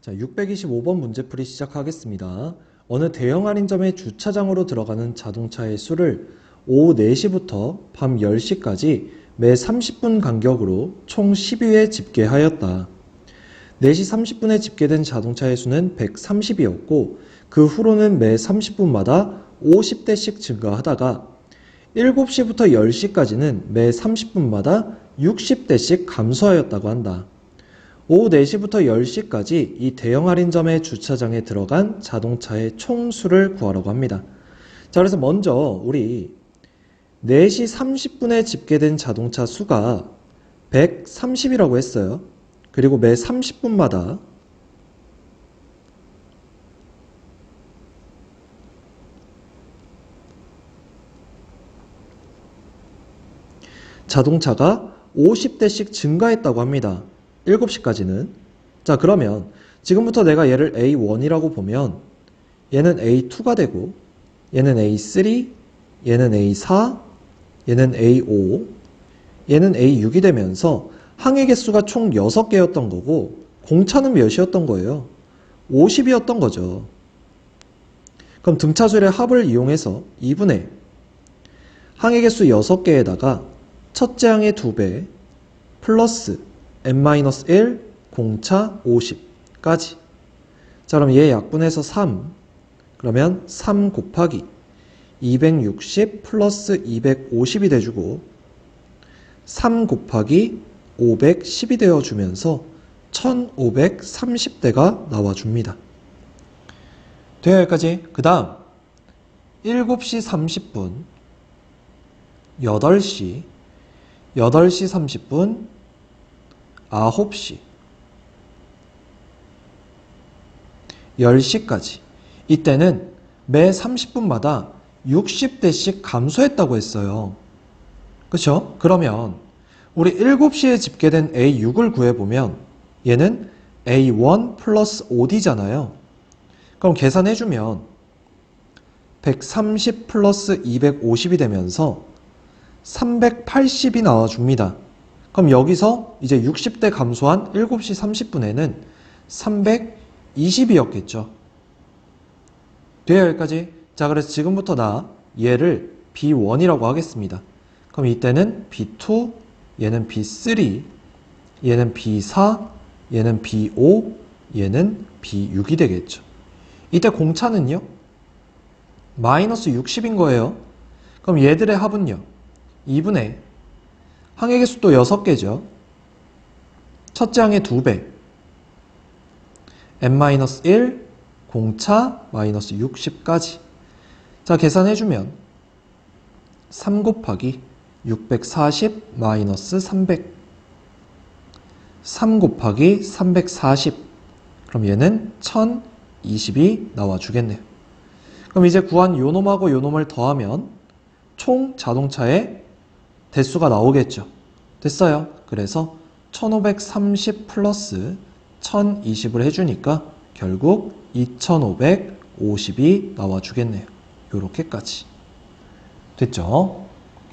자, 625번 문제풀이 시작하겠습니다. 어느 대형 할인점의 주차장으로 들어가는 자동차의 수를 오후 4시부터 밤 10시까지 매 30분 간격으로 총 10위에 집계하였다. 4시 30분에 집계된 자동차의 수는 130이었고 그 후로는 매 30분마다 50대씩 증가하다가 7시부터 10시까지는 매 30분마다 60대씩 감소하였다고 한다. 오후 4시부터 10시까지 이 대형 할인점의 주차장에 들어간 자동차의 총수를 구하라고 합니다. 자, 그래서 먼저 우리 4시 30분에 집계된 자동차 수가 130이라고 했어요. 그리고 매 30분마다 자동차가 50대씩 증가했다고 합니다. 7시까지는. 자, 그러면 지금부터 내가 얘를 A1이라고 보면 얘는 A2가 되고 얘는 A3, 얘는 A4, 얘는 A5, 얘는 A6이 되면서 항해 개수가 총 6개였던 거고 공차는 몇이었던 거예요? 50이었던 거죠. 그럼 등차수의 합을 이용해서 2분의 항해 개수 6개에다가 첫째 항의 2배 플러스 n-1 공차 50까지. 자 그럼 얘 약분해서 3 그러면 3 곱하기 260 플러스 250이 돼주고 3 곱하기 510이 되어주면서 1530대가 나와줍니다. 돼요 여기까지. 그 다음 7시 30분 8시 8시 30분 9시 10시까지 이때는 매 30분마다 60대씩 감소했다고 했어요. 그쵸? 그러면 우리 7시에 집계된 A6을 구해보면 얘는 A1 플러스 5D잖아요. 그럼 계산해주면 130 플러스 250이 되면서 380이 나와줍니다. 그럼 여기서 이제 60대 감소한 7시 30분에는 320이었겠죠. 돼요, 여기까지? 자, 그래서 지금부터 나 얘를 B1이라고 하겠습니다. 그럼 이때는 B2, 얘는 B3, 얘는 B4, 얘는 B5, 얘는 B6이 되겠죠. 이때 공차는요? 마이너스 60인 거예요. 그럼 얘들의 합은요? 2분의 항해 개수 또 6개죠. 첫째 항의 2배. n-1 공차 마이너스 60까지. 자, 계산해주면 3 곱하기 640 마이너스 300. 3 곱하기 340. 그럼 얘는 1020이 나와주겠네요. 그럼 이제 구한 요놈하고 요놈을 더하면 총 자동차의 대수가 나오겠죠. 됐어요. 그래서 1530 플러스 1020을 해주니까 결국 2550이 나와주겠네요. 요렇게까지. 됐죠?